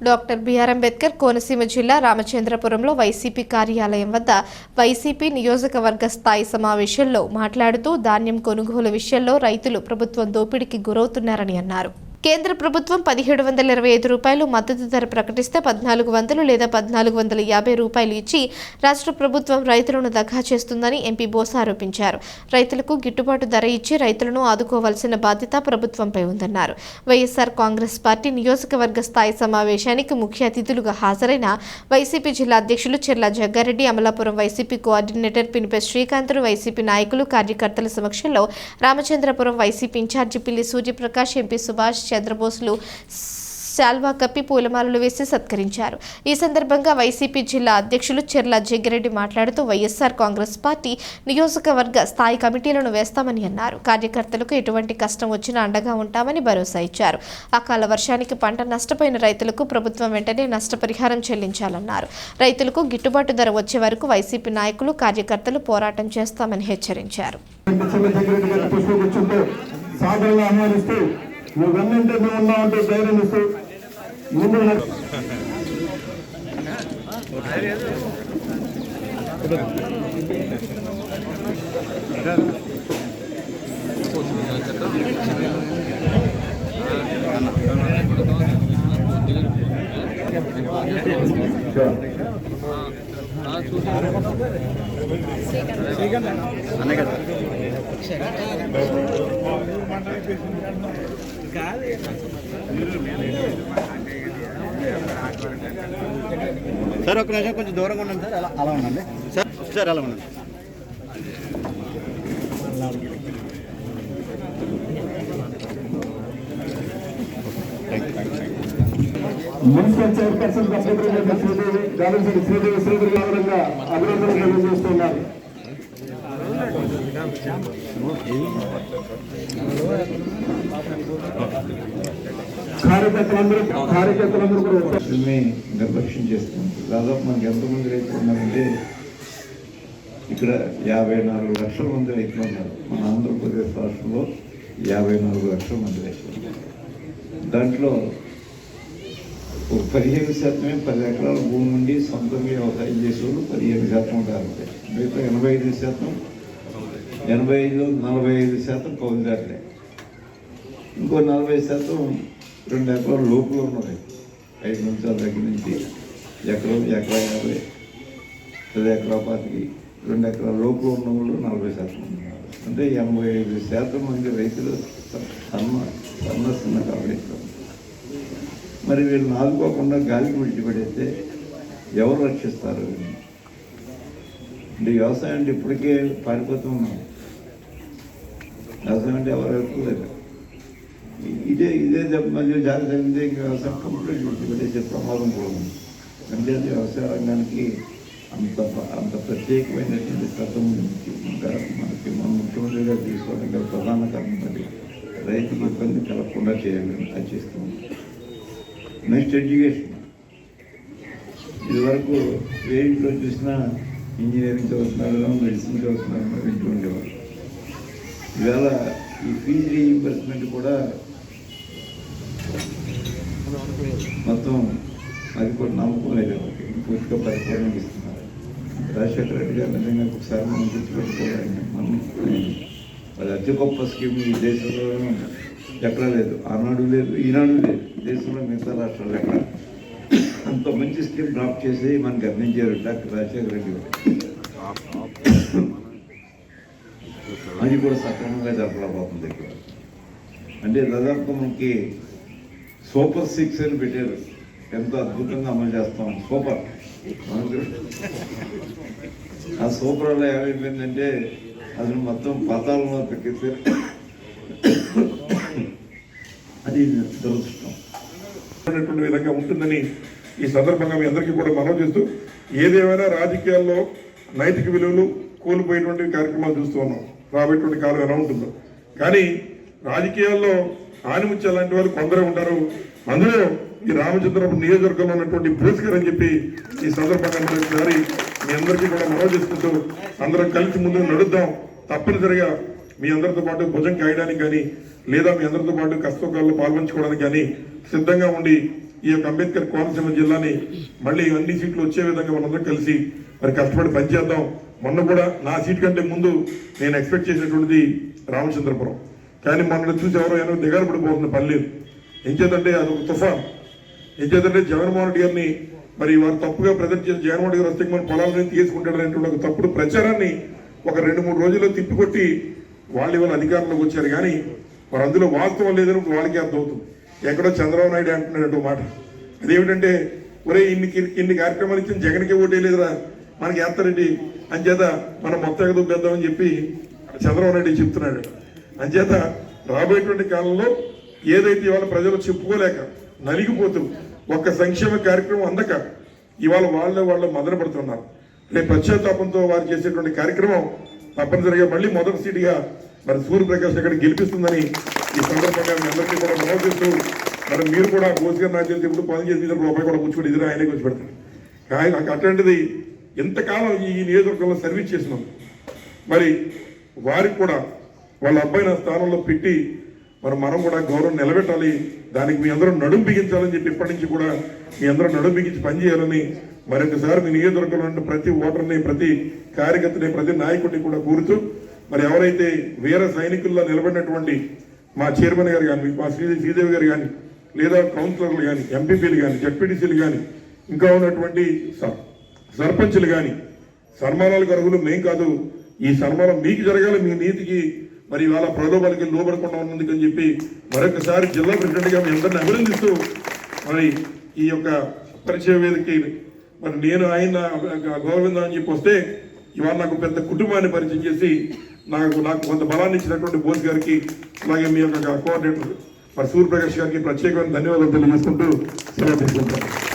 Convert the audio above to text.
Doctor BR Ambedkar Konaseema జిల్లా రామచంద్రపురంలో YCP కార్యాలయం వద్ద వైసీపీ నియోజకవర్గ స్థాయి సమావేశంలో మాట్లాడుతూ ధాన్యం కొనుగోలు విషయంలో రైతులు ప్రభుత్వం దోపిడీకి గురవుతున్నారని అన్నారు. కేంద్ర ప్రభుత్వం పదిహేడు వందల ఇరవై ఐదు రూపాయలు మద్దతు ధర ప్రకటిస్తే పద్నాలుగు వందలు లేదా పద్నాలుగు వందల యాభై రూపాయలు ఇచ్చి రాష్ట్ర ప్రభుత్వం రైతులను దగా చేస్తుందని ఎంపీ బోస్ ఆరోపించారు. రైతులకు గిట్టుబాటు ధర ఇచ్చి రైతులను ఆదుకోవాల్సిన బాధ్యత ప్రభుత్వంపై ఉందన్నారు. వైఎస్ఆర్ కాంగ్రెస్ పార్టీ నియోజకవర్గ స్థాయి సమావేశానికి ముఖ్య అతిథులుగా హాజరైన వైసీపీ జిల్లా అధ్యక్షులు చెర్ల జగ్గారెడ్డి అమలాపురం వైసీపీ కోఆర్డినేటర్ పినిపే శ్రీకాంతులు వైసీపీ నాయకులు కార్యకర్తల సమక్షంలో Ramachandrapuram YCP in-charge Pilli Suryaprakash MP Subhash చంద్రబోసులు శాల్వా కప్పి పూలమాలలు వేసి సత్కరించారు. ఈ సందర్భంగా వైసీపీ జిల్లా అధ్యక్షులు చెర్ల జగ్గిరెడ్డి మాట్లాడుతూ వైఎస్ఆర్ కాంగ్రెస్ పార్టీ నియోజకవర్గ స్థాయి కమిటీలను వేస్తామని అన్నారు. కార్యకర్తలకు ఎటువంటి కష్టం వచ్చినా అండగా ఉంటామని భరోసా ఇచ్చారు. అకాల వర్షానికి పంట నష్టపోయిన రైతులకు ప్రభుత్వం వెంటనే నష్టపరిహారం చెల్లించాలన్నారు. రైతులకు గిట్టుబాటు ధర వచ్చే వరకు వైసీపీ నాయకులు కార్యకర్తలు పోరాటం చేస్తామని హెచ్చరించారు. చిన్న సెక్రటరీ గారి పుష్పగుచ్చంతో సాధారణంగా సార్ ఒక నిమిషం కొంచెం దూరంగా ఉండండి సార్. అలా అలా ఉండండి. సార్ సార్ అలా ఉండండి. మున్సిపల్ చైర్పర్సన్ శ్రీదేవి శ్రీదేవి అభినందనలు తెలియజేస్తున్నారు కార్యకర్తలందరూ కార్యకర్తలందరూ కూడా నిర్లక్ష్యం చేస్తున్నాం. దాదాపు మనకి ఎంతమంది రైతులు ఉన్నారంటే ఇక్కడ యాభై నాలుగు లక్షల మంది రైతులు ఉన్నారు. మన ఆంధ్రప్రదేశ్ రాష్ట్రంలో యాభై నాలుగు లక్షల మంది రైతులు ఉన్నారు. దాంట్లో ఒక పదిహేను శాతమే పది ఎకరాల భూమి ఉండి సొంతంగా వ్యవసాయం చేసేవాళ్ళు పదిహేను శాతం ఉంటారు మిగతా ఎనభై ఐదు శాతం ఎనభై ఐదు నలభై ఐదు శాతం కౌలుదారులే ఇంకో నలభై శాతం రెండు ఎకరాల లోపల ఉన్నాయి ఐదు నిమిషాల దగ్గర నుంచి ఎకరం ఎకరా యాభై పది ఎకరా పాతికి. రెండు ఎకరాల లోపు ఉన్న వాళ్ళు నలభై శాతం ఉన్నారు అంటే ఎనభై ఐదు శాతం మంది రైతులు సన్న సన్న చిన్న రైతులు మరి వీళ్ళు ఆదుకోకుండా గాలికి విడిచిపెడితే ఎవరు రక్షిస్తారు? వీళ్ళని? అంటే వ్యవసాయం అంటే ఇప్పటికే పారిపోతూ వ్యవసాయం అంటే ఎవరు వెళ్తలేదు ఇదే ఇదే మధ్య జాగ్రత్త తగ్గితే ఇంకా వ్యవసాయం కంప్లీట్ విడిచిపెట్టేసే ప్రమాదం కూడా ఉంది. అంటే వ్యవసాయ రంగానికి అంత అంత ప్రత్యేకమైనటువంటి శ్రద్ధ మనకి మన ముఖ్యమంత్రిగా గారు తీసుకోవడం గల ప్రధాన కారణం అది రైతుకి ఇబ్బంది కలగకుండా చేయాలని అది చేస్తాం నెక్స్ట్ ఎడ్యుకేషన్ ఇదివరకు ఏ చూసినా ఇంజనీరింగ్ చదువుతున్నాడు మెడిసిన్ చదువుతున్నాడు వింటూ ఉండేవారు ఇవాళ ఈ ఫీజు రీఇంబర్స్మెంట్ కూడా మొత్తం అది కూడా నమ్మకం లేదు పూర్తిగా పరిపాలన ఇస్తున్నారు రాజశేఖర రెడ్డి గారు నిజంగా ఒకసారి మనం గుర్తుపెట్టుకోవాలి. మనం అది అతి గొప్ప స్కీమ్ ఈ దేశంలో ఎక్కడా లేదు. ఆనాడు లేదు ఈనాడు లేదు. దేశంలో మిగతా రాష్ట్రాలు ఎక్కడ? అంత మంచి స్కీమ్ డ్రాప్ చేసి మనకి అందించారు డాక్టర్ రాజశేఖర రెడ్డి గారు. అది కూడా సక్రమంగా జరపలేకపోతుంది ఇక్కడ. అంటే దాదాపు మనకి సూపర్ సిక్స్ అని పెట్టారు. ఎంతో అద్భుతంగా అమలు చేస్తాం. సూపర్. ఆ సూపర్లో ఏమైపోయిందంటే అతను మొత్తం పతాలంలో పెట్టేసారు అది దురదృష్టం. అనేటువంటి విధంగా ఉంటుందని ఈ సందర్భంగా మీ అందరికీ కూడా మనం చేస్తూ ఏదేమైనా రాజకీయాల్లో నైతిక విలువలు కోల్పోయేటువంటి కార్యక్రమాలు చూస్తూ ఉన్నాం. రాబోయేటువంటి కాలం ఎలా ఉంటుందో. కానీ రాజకీయాల్లో ఆనిముత్యాలు లాంటి వారు కొందరే ఉంటారు. అందులో ఈ రామచంద్రపురం నియోజకవర్గంలో ఉన్నటువంటి భూస్కర్ అని చెప్పి ఈ సందర్భంగా గారి మీ అందరికీ కూడా మనవి చేసుకుంటూ అందరం కలిసి ముందుకు నడుద్దాం. తప్పనిసరిగా మీ అందరితో పాటు భుజం కాయడానికి కానీ లేదా మీ అందరితో పాటు కష్టకాల్లో పాల్పంచుకోవడానికి కానీ సిద్ధంగా ఉండి ఈ యొక్క అంబేద్కర్ కోనసీమ జిల్లాని మళ్ళీ అన్ని సీట్లు వచ్చే విధంగా మనందరం కలిసి మరి కష్టపడి పనిచేద్దాం. మొన్న కూడా నా సీట్ కంటే ముందు నేను ఎక్స్పెక్ట్ చేసినటువంటిది రామచంద్రపురం. కానీ మొన్న చూసి ఎవరో ఏమో దిగారు పడిపోతుంది పని లేదు. ఏం చేద్దంటే అది ఒక తుఫాన్. ఏం జగన్మోహన్ రెడ్డి గారిని మరి వారు తప్పుగా ప్రజెంట్ చేసి జగన్మోహన్ రెడ్డి గారు వస్తే మన పొలాలని తీసుకుంటాడనేటువంటి ఒక తప్పుడు ప్రచారాన్ని ఒక రెండు మూడు రోజుల్లో తిప్పికొట్టి వాళ్ళు ఇవాళ అధికారంలోకి వచ్చారు. కానీ మరి అందులో వాస్తవం లేదని వాళ్ళకి అర్థమవుతుంది. ఎక్కడో చంద్రబాబు నాయుడు అంటున్నాడు మాట. అదేమిటంటే ఒరే ఇన్ని ఇన్ని కార్యక్రమాలు ఇచ్చిన జగన్కి ఓటే లేదురా మనకి వేస్తారండి అంచేత మనం మొత్తం ఎగదొబ్బేద్దామని చెప్పి చంద్రబాబు నాయుడు చెప్తున్నాడు. అంచేత రాబోయేటువంటి కాలంలో ఏదైతే ఇవాళ ప్రజలు చెప్పుకోలేక నలిగిపోతూ ఒక్క సంక్షేమ కార్యక్రమం అందక ఇవాళ వాళ్ళు వాళ్ళు మదన పడుతున్నారు. రేపు పశ్చాత్తాపంతో వారు చేసేటువంటి కార్యక్రమం తప్పనిసరిగా మళ్ళీ మొదటి సీటుగా మరి సూర్యప్రకాష్ అక్కడ గెలిపిస్తుందని ఈ సందర్భంగా మీ అందరికీ కూడా మనవి మరి మీరు కూడా కోసిగా నాకు తెలిసి ఇప్పుడు పని చేసి రూపాయి కూడా కూర్చోబెట్టి ఎదురు ఆయనే కూర్చోబెడతారు కానీ నాకు అట్లాంటిది ఎంతకాలం ఈ నియోజకవర్గంలో సర్వీస్ చేసినాం మరి వారికి కూడా వాళ్ళ అబ్బాయిని స్థానంలో పెట్టి మరి మనం కూడా గౌరవం నిలబెట్టాలి. దానికి మీ అందరూ నడుం బిగించాలని చెప్పి ఇప్పటి నుంచి కూడా మీ అందరూ నడుం బిగించి పనిచేయాలని మరొకసారి మీ నియోజకవర్గంలో ప్రతి ఓటర్ని ప్రతి కార్యకర్తని ప్రతి నాయకుడిని కూడా కోరుతూ మరి ఎవరైతే వీర సైనికుల్లో నిలబడినటువంటి మా చైర్మన్ గారు కానీ మా శ్రీ శ్రీదేవి గారు కానీ లేదా కౌన్సిలర్లు కానీ ఎంపీపీలు కానీ జడ్పీటీసీలు కానీ ఇంకా ఉన్నటువంటి స- సర్పంచులు కానీ సన్మానాలకు అర్హులు మేం కాదు. ఈ సన్మానం మీకు జరగాలి మీ నీతికి మరి ఇవాళ ప్రలోభాలకి లోబడకుండా ఉన్నందుకని చెప్పి మరొకసారి జిల్లా ప్రెసిడెంట్గా మీ అందరిని అభినందిస్తూ మరి ఈ యొక్క పరిచయ వేదిక మరి నేను ఆయన గౌరవిందా అని చెప్పి వస్తే ఇవాళ నాకు పెద్ద కుటుంబాన్ని పరిచయం చేసి నాకు నాకు కొంత బలాన్ని ఇచ్చినటువంటి బోస్ గారికి అలాగే మీ యొక్క కోఆర్డినేటర్ మరి సూర్యప్రకాష్ గారికి ప్రత్యేకమైన ధన్యవాదాలు తెలియజేసుకుంటూ సెలవు తీసుకుంటాను.